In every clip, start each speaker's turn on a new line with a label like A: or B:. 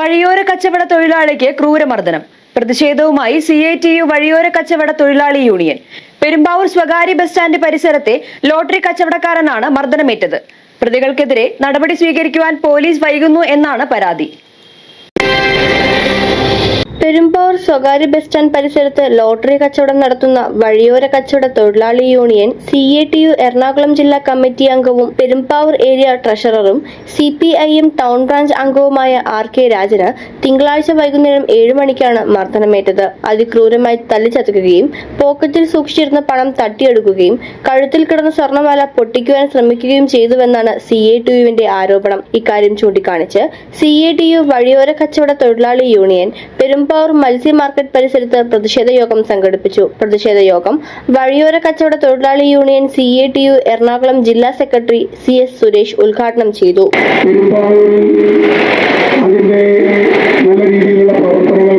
A: വഴിയോര കച്ചവട തൊഴിലാളിക്ക് ക്രൂരമർദ്ദനം. പ്രതിഷേധവുമായി സി ഐ ടി യു വഴിയോര കച്ചവട തൊഴിലാളി യൂണിയൻ. പെരുമ്പാവൂർ സ്വകാര്യ ബസ് സ്റ്റാൻഡ് പരിസരത്തെ ലോട്ടറി കച്ചവടക്കാരനാണ് മർദ്ദനമേറ്റത്. പ്രതികൾക്കെതിരെ നടപടി സ്വീകരിക്കുവാൻ പോലീസ് വൈകുന്നു എന്നാണ് പരാതി.
B: പെരുമ്പാവൂർ സ്വകാര്യ ബസ് സ്റ്റാൻഡ് പരിസരത്ത് ലോട്ടറി കച്ചവടം നടത്തുന്ന വഴിയോര കച്ചവട തൊഴിലാളി union C A T U Ernakulam ജില്ലാ കമ്മിറ്റി അംഗവും Perumbavoor area ട്രഷററും C P I M town branch അംഗവുമായ ആർ കെ രാജന് തിങ്കളാഴ്ച വൈകുന്നേരം ഏഴു മണിക്കാണ് മർദ്ദനമേറ്റത്. അതിക്രൂരമായി തല്ലിച്ചതുക്കുകയും പോക്കറ്റിൽ സൂക്ഷിച്ചിരുന്ന പണം തട്ടിയെടുക്കുകയും കഴുത്തിൽ കിടന്ന സ്വർണമാല പൊട്ടിക്കുവാൻ ശ്രമിക്കുകയും ചെയ്തുവെന്നാണ് സി എ ടി യുവിന്റെ ആരോപണം. ഇക്കാര്യം ചൂണ്ടിക്കാണിച്ച് സി എ ടി യു വഴിയോര കച്ചവട തൊഴിലാളി യൂണിയൻ പെരുമ്പാവൂർ മത്സ്യ മാർക്കറ്റ് പരിസരത്ത് പ്രതിഷേധ യോഗം സംഘടിപ്പിച്ചു. പ്രതിഷേധ യോഗം വഴിയോര കച്ചവട തൊഴിലാളി union C A T U Ernakulam ജില്ലാ സെക്രട്ടറി സി എസ് സുരേഷ് ഉദ്ഘാടനം ചെയ്തു.
C: നല്ല രീതിയിലുള്ള പ്രവർത്തനങ്ങൾക്ക്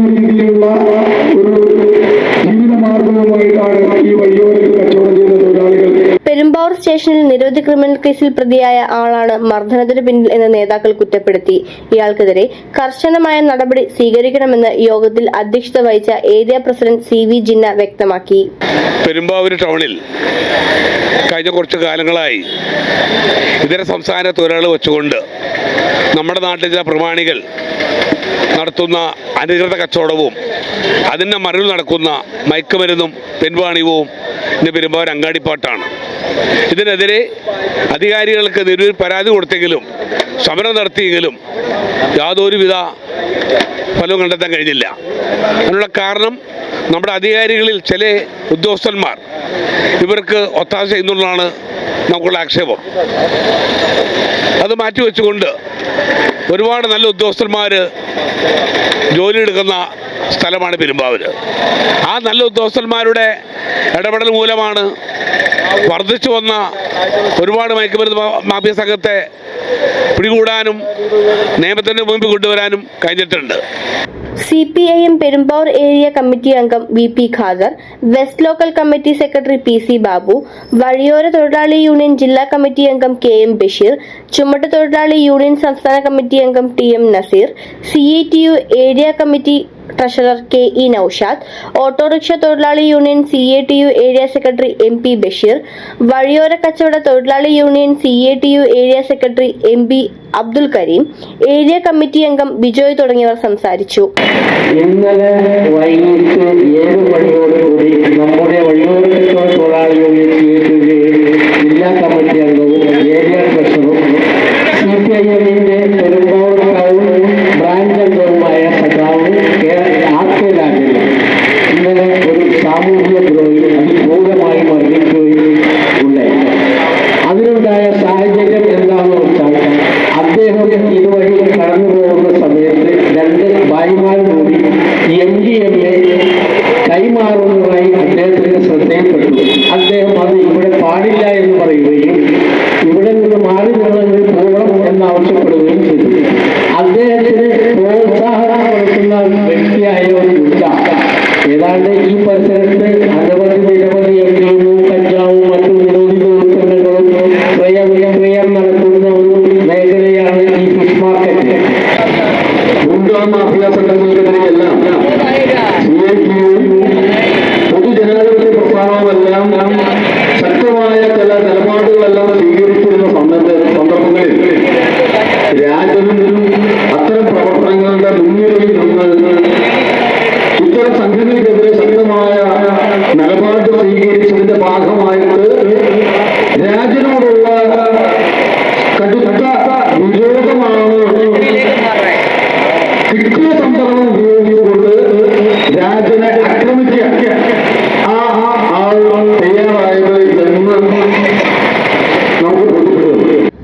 C: രീതിയിലുള്ള ഒരു ജീവിത മാർഗവുമായിട്ടാണ് ഈ വഴിയോരത്ത് കച്ചവടം ചെയ്യുന്ന തൊഴിലാളികൾ.
B: പെരുമ്പാവൂർ സ്റ്റേഷനിൽ നിരവധി ക്രിമിനൽ കേസിൽ പ്രതിയായ ആളാണ് മർദ്ദനത്തിന് പിന്നിൽ എന്ന് നേതാക്കൾ കുറ്റപ്പെടുത്തി. ഇയാൾക്കെതിരെ കർശനമായ നടപടി സ്വീകരിക്കണമെന്ന് യോഗത്തിൽ അധ്യക്ഷത വഹിച്ച area president C V Jinna വ്യക്തമാക്കി.
D: പെരുമ്പാവൂർ ടൗണിൽ കഴിഞ്ഞ കുറച്ച് കാലങ്ങളായി ഇതര സംസ്ഥാന തൊഴിലാളികൾ വെച്ചുകൊണ്ട് നമ്മുടെ നാട്ടിലെ പ്രമാണികൾ നടത്തുന്ന അനധികൃത കച്ചവടവും അതിന്റെ മറിൽ നടക്കുന്ന മയക്കുമരുന്നും പിൻവാണിവും ഇന്ന് പെരുമ്പാവൂർ അങ്ങാടിപ്പാട്ടാണ്. ഇതിനെതിരെ അധികാരികൾക്ക് നിരവധി പരാതി കൊടുത്തെങ്കിലും സമരം നടത്തിയെങ്കിലും യാതൊരുവിധ ഫലവും കണ്ടെത്താൻ കഴിഞ്ഞില്ല. അതിനുള്ള കാരണം നമ്മുടെ അധികാരികളിൽ ചില ഉദ്യോഗസ്ഥന്മാർ ഇവർക്ക് ഒത്താശ ചെയ്യുന്നുള്ളതാണ് നമുക്കുള്ള ആക്ഷേപം. അത് മാറ്റിവെച്ചുകൊണ്ട് ഒരുപാട് നല്ല ഉദ്യോഗസ്ഥന്മാർ ജോലി എടുക്കുന്ന സ്ഥലമാണ് പെരുമ്പാവൂർ ആ നല്ല ഉദ്യോഗസ്ഥന്മാരുടെ ഇടപെടൽ മൂലമാണ് വർദ്ധിച്ചു വന്ന ഒരുപാട് മയക്കുമരുന്ന് മാഫിയ സംഘത്തെ പിടികൂടാനും നിയമത്തിന്റെ മുമ്പിൽ കൊണ്ടുവരാനും കഴിഞ്ഞിട്ടുണ്ട്.
B: C P I M Perumbavoor area committee അംഗം V P Khader west local committee secretary P C Babu വഴിയോര തൊഴിലാളി യൂണിയൻ ജില്ലാ കമ്മിറ്റി അംഗം കെ എം ബഷീർ ചുമട്ട് തൊഴിലാളി യൂണിയൻ സംസ്ഥാന കമ്മിറ്റി അംഗം T M Nazeer C E T U area committee treasurer K E Naushad auto rickshaw തൊഴിലാളി union C A T U area secretary M P Basheer വഴിയോര കച്ചവട തൊഴിലാളി union C A T U area secretary M P Abdul Kareem area committee അംഗം ബിജോയ് തുടങ്ങിയവർ സംസാരിച്ചു.
E: ഇന്നലെ വൈകിട്ട് ഏഴ് മണിയോടുകൂടി നമ്മുടെ വഴിയോര തൊഴിലാളി യൂണിയൻ ജില്ലാ കമ്മിറ്റി അംഗവും ഏരിയ ട്രഷറും സി പി ഐ എമ്മിന്റെ
C: നിലപാടുകളെല്ലാം സ്വീകരിച്ചിരുന്ന സന്ദർഭ സന്ദർഭങ്ങളിൽ രാജ്യവും അത്തരം പ്രവർത്തനങ്ങളുടെ മുൻനിരയിൽ നിന്ന് ഇത്തരം സംഘടനയ്ക്കെതിരെ ശക്തമായ നിലപാട് സ്വീകരിച്ചതിന്റെ ഭാഗമായിട്ട് രാജ്യനോടുള്ള കടുത്ത വിരോധമാണ് കിട്ടിയ സന്ദർഭം ഉപയോഗിച്ചുകൊണ്ട് രാജനെ ആക്രമിക്കുക. ആ ആ ആൾ തയ്യാറായത് എന്ന്